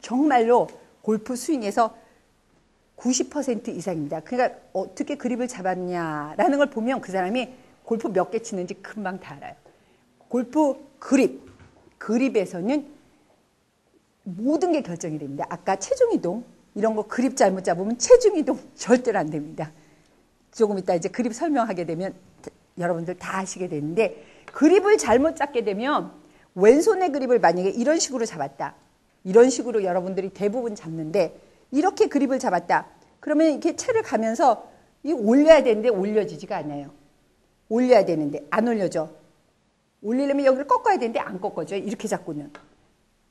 정말로 골프 스윙에서 90% 이상입니다. 그러니까 어떻게 그립을 잡았냐라는 걸 보면 그 사람이 골프 몇 개 치는지 금방 다 알아요. 골프 그립, 그립에서는 모든 게 결정이 됩니다. 아까 체중 이동 이런 거 그립 잘못 잡으면 체중 이동 절대로 안 됩니다. 조금 이따 이제 그립 설명하게 되면 여러분들 다 아시게 되는데 그립을 잘못 잡게 되면 왼손의 그립을 만약에 이런 식으로 잡았다. 이런 식으로 여러분들이 대부분 잡는데 이렇게 그립을 잡았다. 그러면 이렇게 채를 가면서 이 올려야 되는데 올려지지가 않아요. 올려야 되는데 안 올려져. 올리려면 여기를 꺾어야 되는데 안 꺾어져요. 이렇게 잡고는.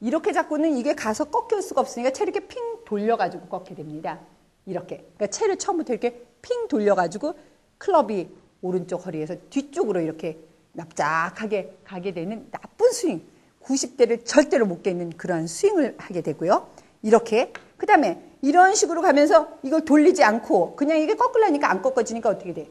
이렇게 잡고는 이게 가서 꺾일 수가 없으니까 채를 이렇게 핑 돌려가지고 꺾게 됩니다. 이렇게. 그러니까 채를 처음부터 이렇게 핑 돌려가지고 클럽이 오른쪽 허리에서 뒤쪽으로 이렇게 납작하게 가게 되는 나쁜 스윙. 90대를 절대로 못 깨는 그러한 스윙을 하게 되고요. 이렇게. 그 다음에 이런 식으로 가면서 이걸 돌리지 않고 그냥 이게 꺾으려니까 안 꺾어지니까 어떻게 돼?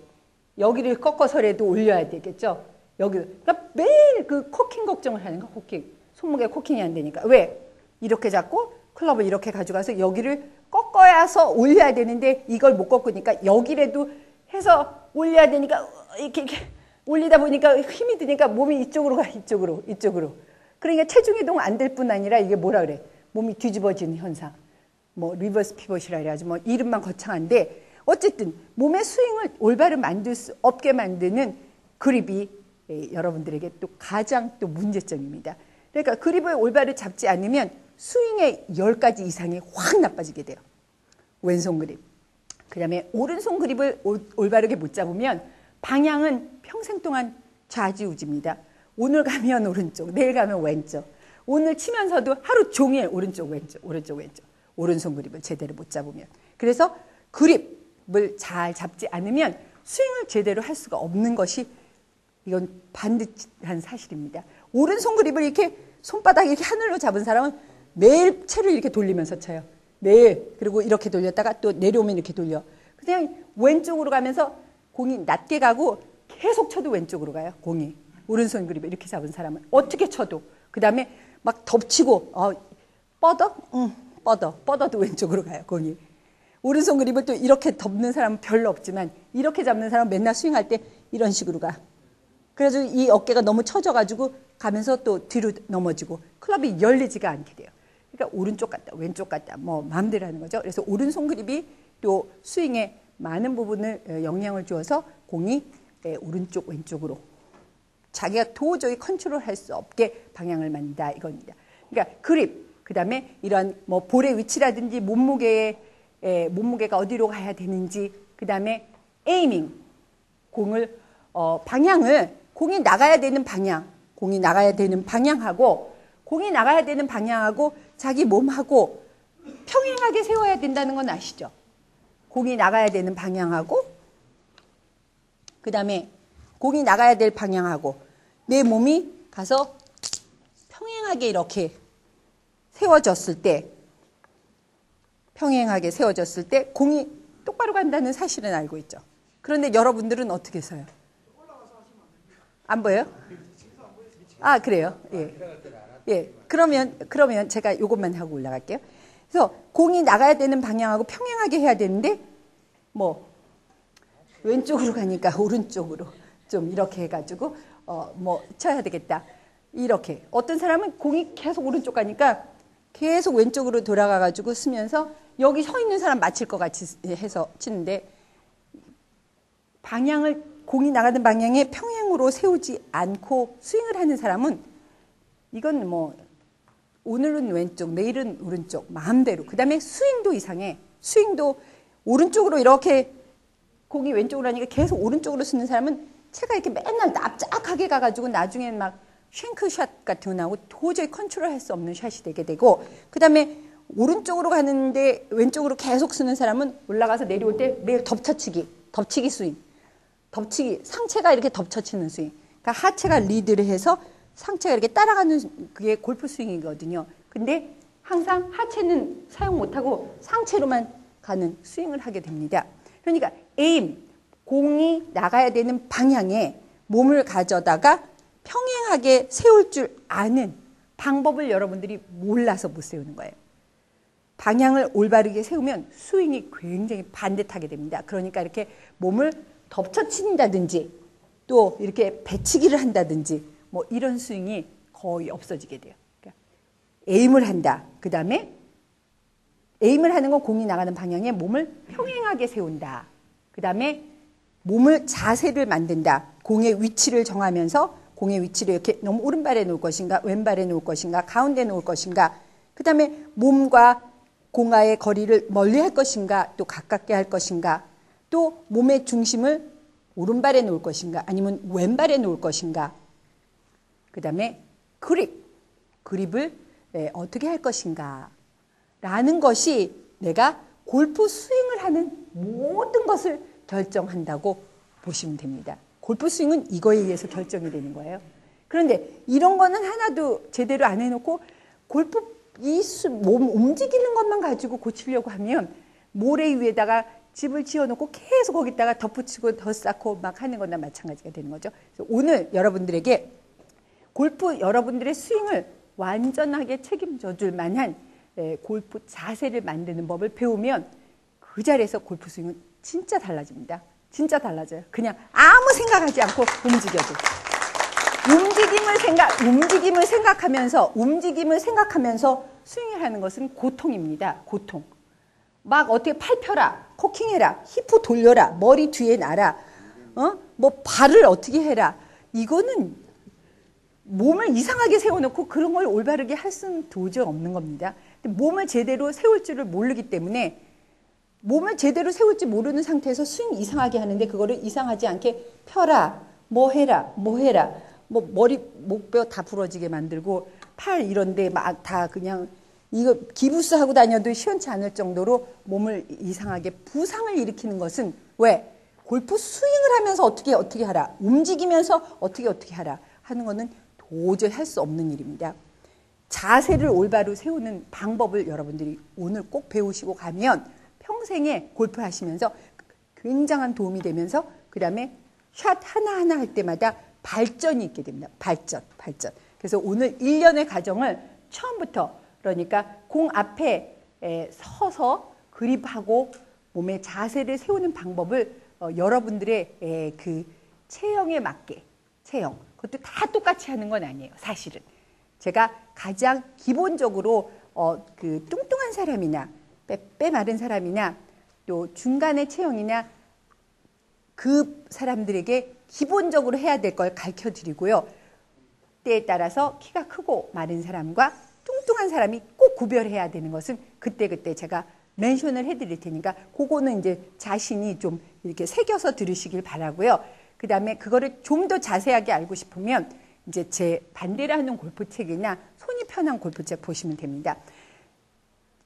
여기를 꺾어서라도 올려야 되겠죠? 여기. 그러니까 매일 그 코킹 걱정을 하는 거, 코킹. 손목에 코킹이 안 되니까. 왜? 이렇게 잡고 클럽을 이렇게 가져가서 여기를 꺾어야서 올려야 되는데 이걸 못 꺾으니까 여기라도 해서 올려야 되니까 이렇게, 이렇게 올리다 보니까 힘이 드니까 몸이 이쪽으로 가, 이쪽으로, 이쪽으로. 그러니까 체중 이동 안 될 뿐 아니라 이게 뭐라 그래? 몸이 뒤집어지는 현상. 뭐 리버스 피벗이라 해야지 뭐 이름만 거창한데 어쨌든 몸의 스윙을 올바로 만들 수 없게 만드는 그립이 예, 여러분들에게 또 가장 또 문제점입니다. 그러니까 그립을 올바로 잡지 않으면 스윙의 10가지 이상이 확 나빠지게 돼요. 왼손 그립. 그 다음에 오른손 그립을 올바르게 못 잡으면 방향은 평생 동안 좌지우지입니다. 오늘 가면 오른쪽, 내일 가면 왼쪽. 오늘 치면서도 하루 종일 오른쪽, 왼쪽, 오른쪽, 왼쪽. 오른손 그립을 제대로 못 잡으면. 그래서 그립을 잘 잡지 않으면 스윙을 제대로 할 수가 없는 것이 이건 반드한 사실입니다. 오른손 그립을 이렇게 손바닥 이렇게 하늘로 잡은 사람은 매일 채를 이렇게 돌리면서 쳐요. 매일. 그리고 이렇게 돌렸다가 또 내려오면 이렇게 돌려. 그냥 왼쪽으로 가면서 공이 낮게 가고 계속 쳐도 왼쪽으로 가요. 공이. 오른손 그립을 이렇게 잡은 사람은 어떻게 쳐도. 그 다음에 막 덮치고 어, 뻗어? 응, 뻗어. 뻗어도 왼쪽으로 가요. 공이. 오른손 그립을 또 이렇게 덮는 사람은 별로 없지만 이렇게 잡는 사람은 맨날 스윙할 때 이런 식으로 가. 그래서 이 어깨가 너무 처져가지고 가면서 또 뒤로 넘어지고 클럽이 열리지가 않게 돼요. 그러니까 오른쪽 같다, 왼쪽 같다, 뭐 마음대로 하는 거죠. 그래서 오른손 그립이 또 스윙에 많은 부분을 어, 영향을 주어서 공이 예, 오른쪽 왼쪽으로 자기가 도저히 컨트롤 할 수 없게 방향을 만든다 이겁니다. 그러니까 그립, 그 다음에 이런 뭐 볼의 위치라든지 몸무게의 에, 몸무게가 어디로 가야 되는지, 그 다음에 에이밍, 공을 어, 방향을 공이 나가야 되는 방향, 공이 나가야 되는 방향하고 공이 나가야 되는 방향하고 자기 몸하고 평행하게 세워야 된다는 건 아시죠? 공이 나가야 되는 방향하고 그 다음에 공이 나가야 될 방향하고 내 몸이 가서 평행하게 이렇게 세워졌을 때 평행하게 세워졌을 때 공이 똑바로 간다는 사실은 알고 있죠. 그런데 여러분들은 어떻게 서요? 안 보여요? 아, 그래요? 예. 예. 그러면, 그러면 제가 이것만 하고 올라갈게요. 그래서 공이 나가야 되는 방향하고 평행하게 해야 되는데, 뭐, 왼쪽으로 가니까 오른쪽으로 좀 이렇게 해가지고, 어, 뭐, 쳐야 되겠다. 이렇게. 어떤 사람은 공이 계속 오른쪽 가니까 계속 왼쪽으로 돌아가가지고 쓰면서 여기 서 있는 사람 맞힐 것 같이 해서 치는데, 방향을 공이 나가는 방향에 평행으로 세우지 않고 스윙을 하는 사람은 이건 뭐 오늘은 왼쪽, 내일은 오른쪽, 마음대로. 그 다음에 스윙도 이상해. 스윙도 오른쪽으로 이렇게 공이 왼쪽으로 하니까 계속 오른쪽으로 쓰는 사람은 채가 이렇게 맨날 납작하게 가가지고 나중엔 막 쉔크샷 같은 거 나오고 도저히 컨트롤 할 수 없는 샷이 되게 되고 그 다음에 오른쪽으로 가는데 왼쪽으로 계속 쓰는 사람은 올라가서 내려올 때 매일 덮쳐치기, 덮치기 스윙. 덮치기, 상체가 이렇게 덮쳐치는 스윙. 그러니까 하체가 리드를 해서 상체가 이렇게 따라가는 그게 골프 스윙이거든요. 근데 항상 하체는 사용 못하고 상체로만 가는 스윙을 하게 됩니다. 그러니까 에임, 공이 나가야 되는 방향에 몸을 가져다가 평행하게 세울 줄 아는 방법을 여러분들이 몰라서 못 세우는 거예요. 방향을 올바르게 세우면 스윙이 굉장히 반듯하게 됩니다. 그러니까 이렇게 몸을 덮쳐친다든지 또 이렇게 배치기를 한다든지 뭐 이런 스윙이 거의 없어지게 돼요. 그러니까 에임을 한다. 그 다음에 에임을 하는 건 공이 나가는 방향에 몸을 평행하게 세운다. 그 다음에 몸을 자세를 만든다. 공의 위치를 정하면서 공의 위치를 이렇게 너무 오른발에 놓을 것인가, 왼발에 놓을 것인가, 가운데 놓을 것인가. 그 다음에 몸과 공과의 거리를 멀리 할 것인가, 또 가깝게 할 것인가, 또 몸의 중심을 오른발에 놓을 것인가, 아니면 왼발에 놓을 것인가. 그 다음에 그립, 그립을 네, 어떻게 할 것인가. 라는 것이 내가 골프 스윙을 하는 모든 것을 결정한다고 보시면 됩니다. 골프 스윙은 이거에 의해서 결정이 되는 거예요. 그런데 이런 거는 하나도 제대로 안 해놓고 골프 이 몸 움직이는 것만 가지고 고치려고 하면 모래 위에다가 집을 지어놓고 계속 거기다가 덧붙이고 더 쌓고 막 하는 거나 마찬가지가 되는 거죠. 오늘 여러분들에게 골프 여러분들의 스윙을 완전하게 책임져 줄 만한 예, 골프 자세를 만드는 법을 배우면 그 자리에서 골프 스윙은 진짜 달라집니다. 진짜 달라져요. 그냥 아무 생각하지 않고 움직여도. 움직임을 생각, 움직임을 생각하면서, 움직임을 생각하면서 스윙을 하는 것은 고통입니다. 고통. 막 어떻게 팔 펴라, 코킹해라, 히프 돌려라, 머리 뒤에 놔라, 어? 뭐 발을 어떻게 해라. 이거는 몸을 이상하게 세워놓고 그런 걸 올바르게 할 수는 도저히 없는 겁니다. 몸을 제대로 세울 줄을 모르기 때문에 몸을 제대로 세울지 모르는 상태에서 스윙 이상하게 하는데 그거를 이상하지 않게 펴라, 뭐 해라, 뭐 해라, 뭐 머리, 목뼈 다 부러지게 만들고 팔 이런데 막 다 그냥 이거 기부스 하고 다녀도 시원치 않을 정도로 몸을 이상하게 부상을 일으키는 것은 왜? 골프 스윙을 하면서 어떻게 어떻게 하라, 움직이면서 어떻게 어떻게 하라 하는 거는 도저히 할 수 없는 일입니다. 자세를 올바로 세우는 방법을 여러분들이 오늘 꼭 배우시고 가면 평생에 골프 하시면서 굉장한 도움이 되면서 그 다음에 샷 하나하나 할 때마다 발전이 있게 됩니다. 발전, 발전. 그래서 오늘 1년의 과정을 처음부터 그러니까 공 앞에 서서 그립하고 몸의 자세를 세우는 방법을 어, 여러분들의 그 체형에 맞게 체형 그것도 다 똑같이 하는 건 아니에요. 사실은 제가 가장 기본적으로 어, 그 뚱뚱한 사람이나 빼빼 마른 사람이나 또 중간의 체형이나 그 사람들에게 기본적으로 해야 될 걸 가르쳐 드리고요. 때에 따라서 키가 크고 마른 사람과 뚱뚱한 사람이 꼭 구별해야 되는 것은 그때그때 제가 멘션을 해드릴 테니까 그거는 이제 자신이 좀 이렇게 새겨서 들으시길 바라고요. 그 다음에 그거를 좀 더 자세하게 알고 싶으면 이제 제 반대를 하는 골프책이나 손이 편한 골프책 보시면 됩니다.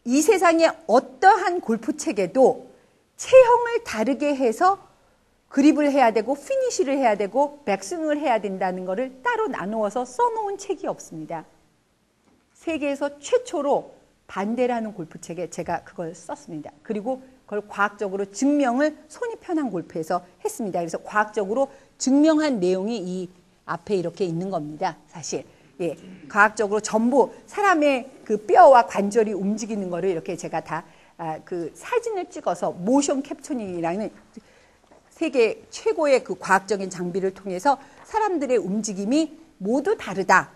이 세상에 어떠한 골프책에도 체형을 다르게 해서 그립을 해야 되고 피니쉬를 해야 되고 백스윙을 해야 된다는 것을 따로 나누어서 써놓은 책이 없습니다. 세계에서 최초로 반대라는 골프 책에 제가 그걸 썼습니다. 그리고 그걸 과학적으로 증명을 손이 편한 골프에서 했습니다. 그래서 과학적으로 증명한 내용이 이 앞에 이렇게 있는 겁니다. 사실. 예, 과학적으로 전부 사람의 그 뼈와 관절이 움직이는 거를 이렇게 제가 다그 아, 사진을 찍어서 모션 캡처닝이라는 세계 최고의 그 과학적인 장비를 통해서 사람들의 움직임이 모두 다르다.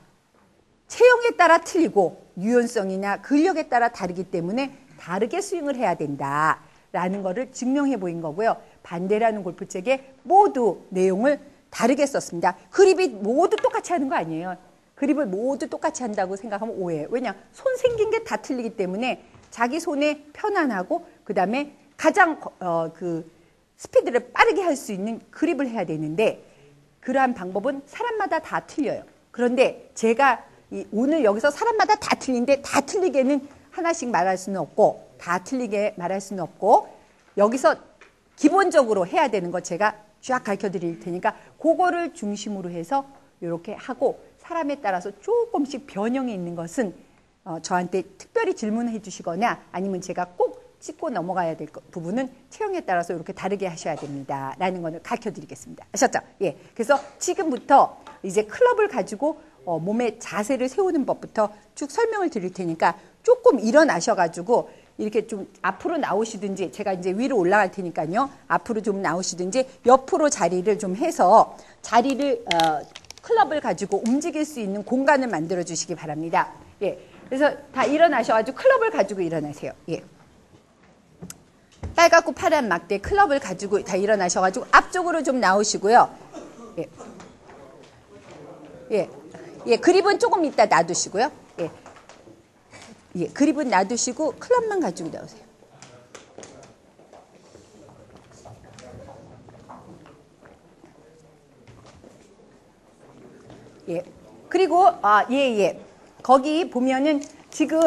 체형에 따라 틀리고 유연성이나 근력에 따라 다르기 때문에 다르게 스윙을 해야 된다. 라는 거를 증명해 보인 거고요. 반대라는 골프책에 모두 내용을 다르게 썼습니다. 그립이 모두 똑같이 하는 거 아니에요. 그립을 모두 똑같이 한다고 생각하면 오해예요. 왜냐? 손 생긴 게 다 틀리기 때문에 자기 손에 편안하고 그다음에 가장 어, 그 스피드를 빠르게 할 수 있는 그립을 해야 되는데 그러한 방법은 사람마다 다 틀려요. 그런데 제가 오늘 여기서 사람마다 다 틀린데 다 틀리게는 하나씩 말할 수는 없고 다 틀리게 말할 수는 없고 여기서 기본적으로 해야 되는 거 제가 쫙 가르쳐 드릴 테니까 그거를 중심으로 해서 이렇게 하고 사람에 따라서 조금씩 변형이 있는 것은 어, 저한테 특별히 질문해 주시거나 아니면 제가 꼭 짚고 넘어가야 될 부분은 체형에 따라서 이렇게 다르게 하셔야 됩니다. 라는 것을 가르쳐 드리겠습니다. 아셨죠? 예. 그래서 지금부터 이제 클럽을 가지고 어, 몸의 자세를 세우는 법부터 쭉 설명을 드릴 테니까 조금 일어나셔가지고 이렇게 좀 앞으로 나오시든지 제가 이제 위로 올라갈 테니까요. 앞으로 좀 나오시든지 옆으로 자리를 좀 해서 자리를 어, 클럽을 가지고 움직일 수 있는 공간을 만들어 주시기 바랍니다. 예. 그래서 다 일어나셔가지고 클럽을 가지고 일어나세요. 예. 빨갛고 파란 막대 클럽을 가지고 다 일어나셔가지고 앞쪽으로 좀 나오시고요. 예. 예. 예, 그립은 조금 이따 놔두시고요. 예. 예, 그립은 놔두시고 클럽만 가지고 나오세요. 예. 그리고 아, 예, 예. 거기 보면은 지금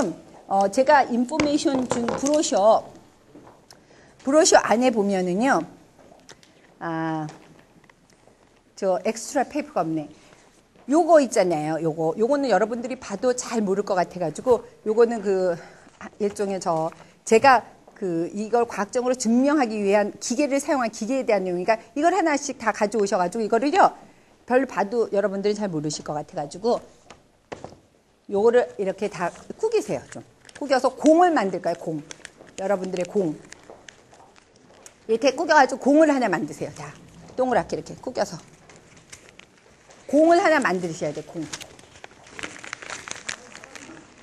어, 제가 인포메이션 준 브로셔 브로셔 안에 보면은요. 아, 저 엑스트라 페이퍼가 없네. 요거 있잖아요. 요거. 요거는 여러분들이 봐도 잘 모를 것 같아 가지고 요거는 그 일종의 저 제가 그 이걸 과학적으로 증명하기 위한 기계를 사용한 기계에 대한 내용이니까 이걸 하나씩 다 가져오셔 가지고 이거를요 별로 봐도 여러분들이 잘 모르실 것 같아가지고 요거를 이렇게 다 꾸기세요 좀 꾸겨서 공을 만들까요 공 여러분들의 공 이렇게 꾸겨가지고 공을 하나 만드세요 자 동그랗게 이렇게 꾸겨서 공을 하나 만드셔야 돼, 공.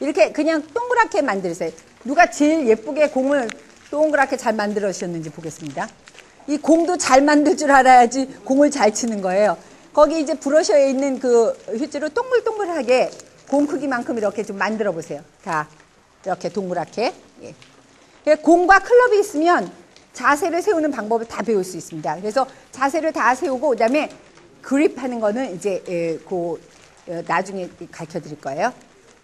이렇게 그냥 동그랗게 만들으세요. 누가 제일 예쁘게 공을 동그랗게 잘 만들으셨는지 보겠습니다. 이 공도 잘 만들 줄 알아야지 공을 잘 치는 거예요. 거기 이제 브러셔에 있는 그 휴지로 동글동글하게 공 크기만큼 이렇게 좀 만들어 보세요. 다 이렇게 동그랗게. 예. 공과 클럽이 있으면 자세를 세우는 방법을 다 배울 수 있습니다. 그래서 자세를 다 세우고 그다음에 그립 하는 거는 이제 예, 그 어, 나중에 가르쳐 드릴 거예요.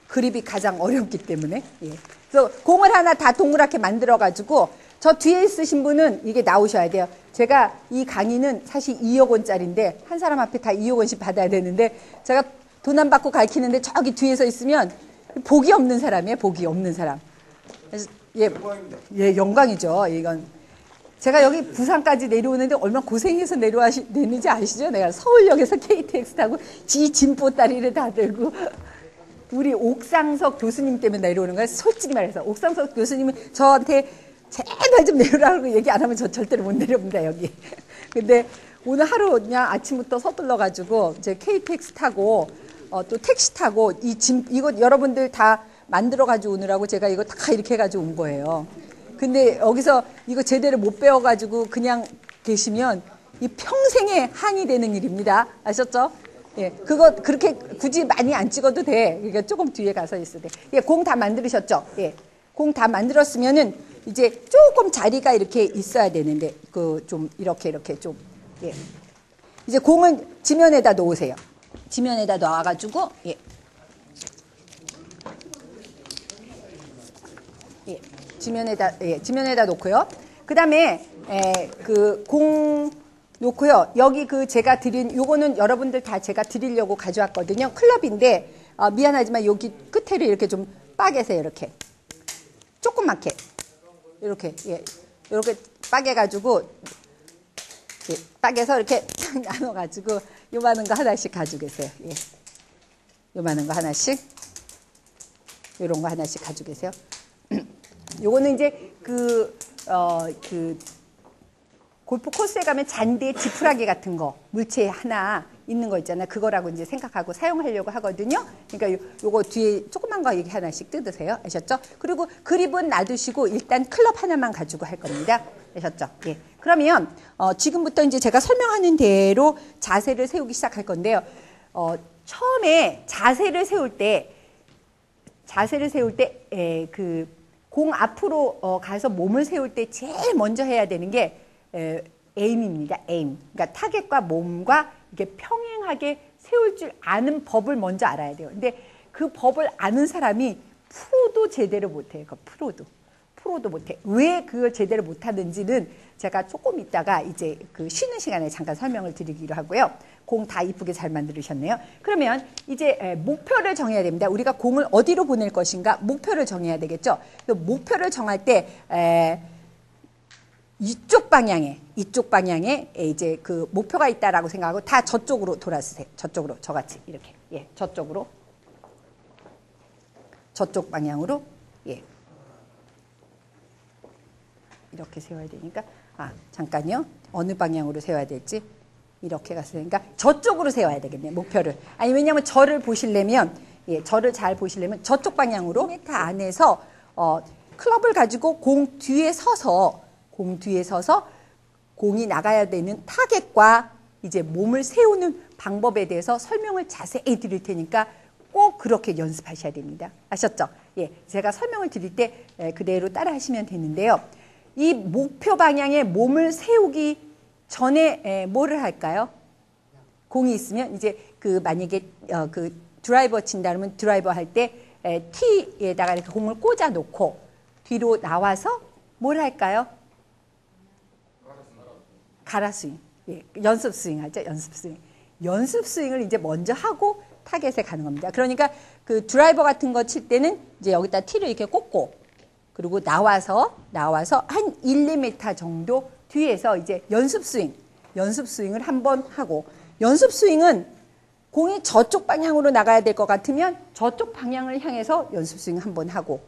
그립이 가장 어렵기 때문에. 예. 그래서 공을 하나 다 동그랗게 만들어 가지고 저 뒤에 있으신 분은 이게 나오셔야 돼요. 제가 이 강의는 사실 2억 원짜리인데 한 사람 앞에 다 2억 원씩 받아야 되는데 제가 돈 안 받고 가르치는데 저기 뒤에서 있으면 복이 없는 사람이에요. 복이 없는 사람. 그래서 예, 예 영광이죠. 이건 제가 여기 부산까지 내려오는데 얼마나 고생해서 내려왔는지 아시죠? 내가 서울역에서 KTX 타고 지 진보다리를 다 들고 우리 옥상석 교수님 때문에 내려오는 거예요. 솔직히 말해서 옥상석 교수님은 저한테 제발 좀 내려라고 얘기 안 하면 저 절대로 못 내려옵니다 여기. 근데 오늘 하루 그냥 아침부터 서둘러 가지고 이제 KTX 타고 어, 또 택시 타고 이 짐 이거 여러분들 다 만들어 가지고 오느라고 제가 이거 다 이렇게 해 가지고 온 거예요. 근데 여기서 이거 제대로 못 배워 가지고 그냥 계시면 이 평생의 한이 되는 일입니다. 아셨죠? 예, 그거 그렇게 굳이 많이 안 찍어도 돼. 그러니까 조금 뒤에 가서 있어도 돼. 예, 공 다 만들으셨죠? 예. 공 다 만들었으면은 이제 조금 자리가 이렇게 있어야 되는데 그 좀 이렇게 이렇게 좀 예. 이제 공은 지면에다 놓으세요. 지면에다 놔가지고 예. 지면에다 예, 지면에다 놓고요. 그다음에 그공 놓고요. 여기 그 제가 드린 요거는 여러분들 다 제가 드리려고 가져왔거든요. 클럽인데 어, 미안하지만 여기 끝에를 이렇게 좀 빠개세요. 이렇게 조그맣게 이렇게 예 이렇게 빠개 가지고 예, 빠개서 이렇게 나눠 가지고 요만한 거 하나씩 가지고 계세요. 예. 요만한 거 하나씩 이런 거 하나씩 가지고 계세요. 요거는 이제 그, 어, 그, 골프 코스에 가면 잔디에 지푸라기 같은 거, 물체 하나 있는 거 있잖아요. 그거라고 이제 생각하고 사용하려고 하거든요. 그러니까 요, 요거 뒤에 조그만 거 이렇게 하나씩 뜯으세요. 아셨죠? 그리고 그립은 놔두시고 일단 클럽 하나만 가지고 할 겁니다. 아셨죠? 예. 그러면, 어, 지금부터 이제 제가 설명하는 대로 자세를 세우기 시작할 건데요. 어, 처음에 자세를 세울 때, 자세를 세울 때, 에, 그, 공 앞으로 어, 가서 몸을 세울 때 제일 먼저 해야 되는 게 에, 에임입니다. 에임. 그러니까 타겟과 몸과 이게 평행하게 세울 줄 아는 법을 먼저 알아야 돼요. 근데 그 법을 아는 사람이 프로도 제대로 못해요. 그 프로도. 프로도 못해. 왜 그걸 제대로 못하는지는 제가 조금 있다가 이제 그 쉬는 시간에 잠깐 설명을 드리기로 하고요. 공 다 이쁘게 잘 만들으셨네요. 그러면 이제 목표를 정해야 됩니다. 우리가 공을 어디로 보낼 것인가 목표를 정해야 되겠죠. 목표를 정할 때 이쪽 방향에 이쪽 방향에 이제 그 목표가 있다라고 생각하고 다 저쪽으로 돌아서세요. 저쪽으로 저같이. 이렇게. 예 저쪽으로. 저쪽 방향으로. 예. 이렇게 세워야 되니까. 아 잠깐요. 어느 방향으로 세워야 될지 이렇게 가서 되니까 저쪽으로 세워야 되겠네요 목표를. 아니 왜냐하면 저를 보시려면 예 저를 잘 보시려면 저쪽 방향으로. 메타 안에서 어 클럽을 가지고 공 뒤에 서서 공 뒤에 서서 공이 나가야 되는 타겟과 이제 몸을 세우는 방법에 대해서 설명을 자세히 드릴 테니까 꼭 그렇게 연습하셔야 됩니다. 아셨죠? 예, 제가 설명을 드릴 때 그대로 따라 하시면 되는데요. 이 목표 방향에 몸을 세우기 전에 뭐를 할까요? 공이 있으면 이제 그 만약에 어, 그 드라이버 친다 그러면 드라이버 할 때 티에다가 이렇게 공을 꽂아 놓고 뒤로 나와서 뭘 할까요? 가라 스윙. 예, 연습 스윙 하죠. 연습 스윙. 연습 스윙을 이제 먼저 하고 타겟에 가는 겁니다. 그러니까 그 드라이버 같은 거 칠 때는 이제 여기다 티를 이렇게 꽂고 그리고 나와서 나와서 한 1, 2m 정도 뒤에서 이제 연습 스윙, 연습 스윙을 한 번 하고 연습 스윙은 공이 저쪽 방향으로 나가야 될 것 같으면 저쪽 방향을 향해서 연습 스윙 한 번 하고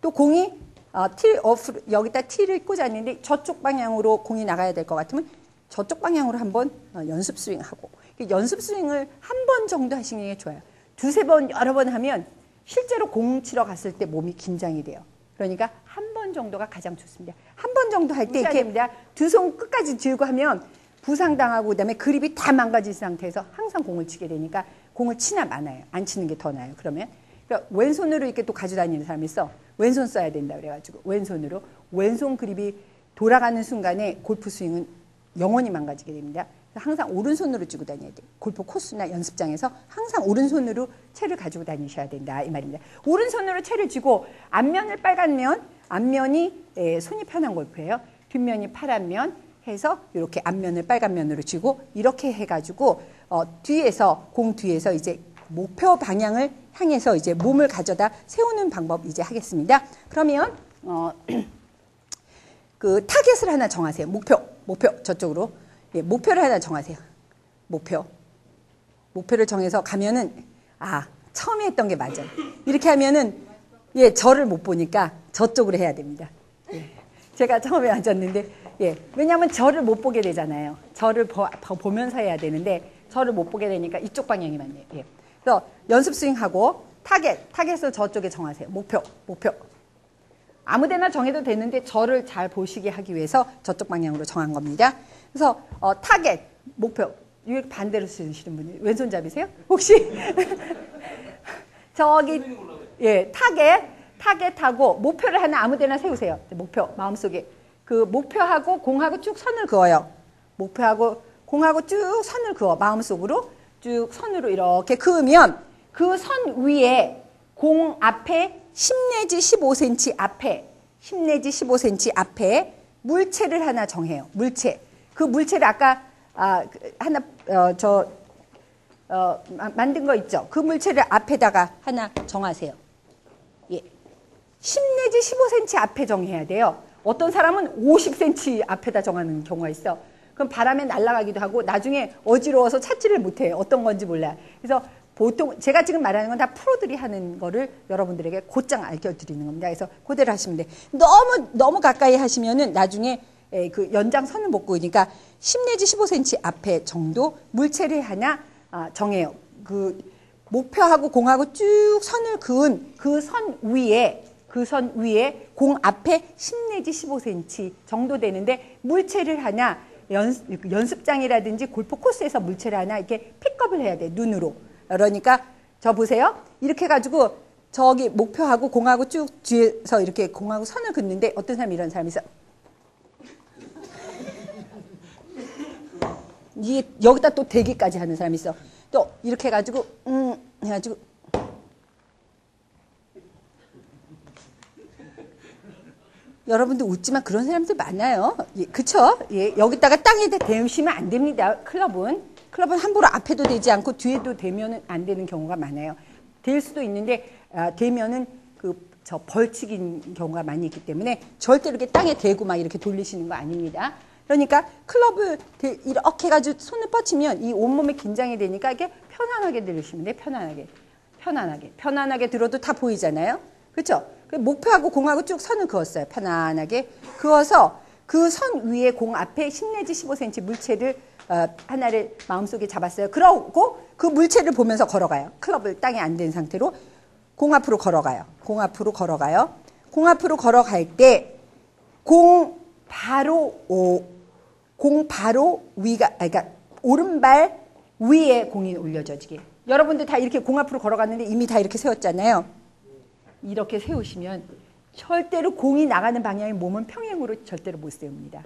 또 공이 어, 티 어프 여기다 티를 꽂았는데 저쪽 방향으로 공이 나가야 될 것 같으면 저쪽 방향으로 한번 어, 연습 스윙하고 연습 스윙을 한 번 정도 하시는 게 좋아요. 두세 번 여러 번 하면 실제로 공 치러 갔을 때 몸이 긴장이 돼요. 그러니까 한 번 정도가 가장 좋습니다. 한 번 정도 할 때 이렇게 두 손 끝까지 들고 하면 부상당하고 그다음에 그립이 다 망가진 상태에서 항상 공을 치게 되니까 공을 치나 많아요. 안 치는 게 더 나아요. 그러면 그러니까 왼손으로 이렇게 또 가져다니는 사람이 있어. 왼손 써야 된다 그래가지고 왼손으로 왼손 그립이 돌아가는 순간에 골프 스윙은 영원히 망가지게 됩니다. 항상 오른손으로 쥐고 다녀야 돼요. 골프 코스나 연습장에서 항상 오른손으로 채를 가지고 다니셔야 된다 이 말입니다. 오른손으로 채를 쥐고 앞면을 빨간 면, 앞면이 에, 손이 편한 골프예요. 뒷면이 파란 면 해서 이렇게 앞면을 빨간 면으로 쥐고 이렇게 해가지고 어, 뒤에서 공 뒤에서 이제 목표 방향을 향해서 이제 몸을 가져다 세우는 방법 이제 하겠습니다. 그러면 어, 그 타겟을 하나 정하세요. 목표, 목표 저쪽으로 예, 목표를 하나 정하세요. 목표. 목표를 정해서 가면은 아 처음에 했던 게 맞아. 이렇게 하면은 예 저를 못 보니까 저쪽으로 해야 됩니다. 예, 제가 처음에 앉았는데 예 왜냐하면 저를 못 보게 되잖아요. 저를 보, 보면서 해야 되는데 저를 못 보게 되니까 이쪽 방향이 맞네요. 예. 그래서 연습 스윙하고 타겟 타겟을 저쪽에 정하세요. 목표 목표. 아무데나 정해도 되는데 저를 잘 보시게 하기 위해서 저쪽 방향으로 정한 겁니다. 그래서 어, 타겟, 목표. 이게 반대로 쓰시는 분이 왼손잡이세요? 혹시? 저기 예 타겟, 타겟하고 목표를 하나 아무데나 세우세요. 목표 마음속에 그 목표하고 공하고 쭉 선을 그어요. 목표하고 공하고 쭉 선을 그어 마음속으로 쭉 선으로 이렇게 그으면 그 선 위에 공 앞에 10 내지 15cm 앞에 10 내지 15cm 앞에 물체를 하나 정해요. 물체. 그 물체를 아까 아, 그 하나 어, 저 어, 만든 거 있죠. 그 물체를 앞에다가 하나 정하세요. 예. 10 내지 15cm 앞에 정해야 돼요. 어떤 사람은 50cm 앞에다 정하는 경우가 있어. 그럼 바람에 날아가기도 하고 나중에 어지러워서 찾지를 못해요. 어떤 건지 몰라. 그래서 보통 제가 지금 말하는 건 다 프로들이 하는 거를 여러분들에게 곧장 알려드리는 겁니다. 그래서 그대로 하시면 돼. 너무 너무 가까이 하시면은 나중에 예, 그 연장 선을 못 그으니까 10 내지 15cm 앞에 정도 물체를 하나 아, 정해요. 그 목표하고 공하고 쭉 선을 그은 그 선 위에 그 선 위에 공 앞에 10 내지 15cm 정도 되는데 물체를 하나 연, 연습장이라든지 골프 코스에서 물체를 하나 이렇게 픽업을 해야 돼 눈으로. 그러니까 저 보세요. 이렇게 해가지고 저기 목표하고 공하고 쭉 뒤에서 이렇게 공하고 선을 긋는데 어떤 사람이 이런 사람이 있어. 이게 여기다 또 대기까지 하는 사람이 있어. 또 이렇게 해가지고 음 해가지고 여러분들 웃지만 그런 사람들 많아요. 예, 그쵸? 예, 여기다가 땅에다 대우시면 안 됩니다. 클럽은. 클럽은 함부로 앞에도 되지 않고 뒤에도 대면 안 되는 경우가 많아요. 될 수도 있는데 아, 대면은 그 저 벌칙인 경우가 많이 있기 때문에 절대 이렇게 땅에 대고 막 이렇게 돌리시는 거 아닙니다. 그러니까 클럽을 이렇게 해가지고 손을 뻗치면 이 온몸에 긴장이 되니까 이게 편안하게 들으시면 돼. 편안하게. 편안하게. 편안하게 들어도 다 보이잖아요. 그렇죠? 목표하고 공하고 쭉 선을 그었어요. 편안하게. 그어서 그 선 위에 공 앞에 10 내지 15cm 물체를 어, 하나를 마음속에 잡았어요. 그러고 그 물체를 보면서 걸어가요. 클럽을 땅에 안댄 상태로 공 앞으로 걸어가요. 공 앞으로 걸어가요. 공 앞으로 걸어갈 때 공 바로 오, 공 바로 위가 아, 그러니까 오른발 위에 공이 올려져지게. 여러분들 다 이렇게 공 앞으로 걸어갔는데 이미 다 이렇게 세웠잖아요. 이렇게 세우시면 절대로 공이 나가는 방향의 몸은 평행으로 절대로 못 세웁니다.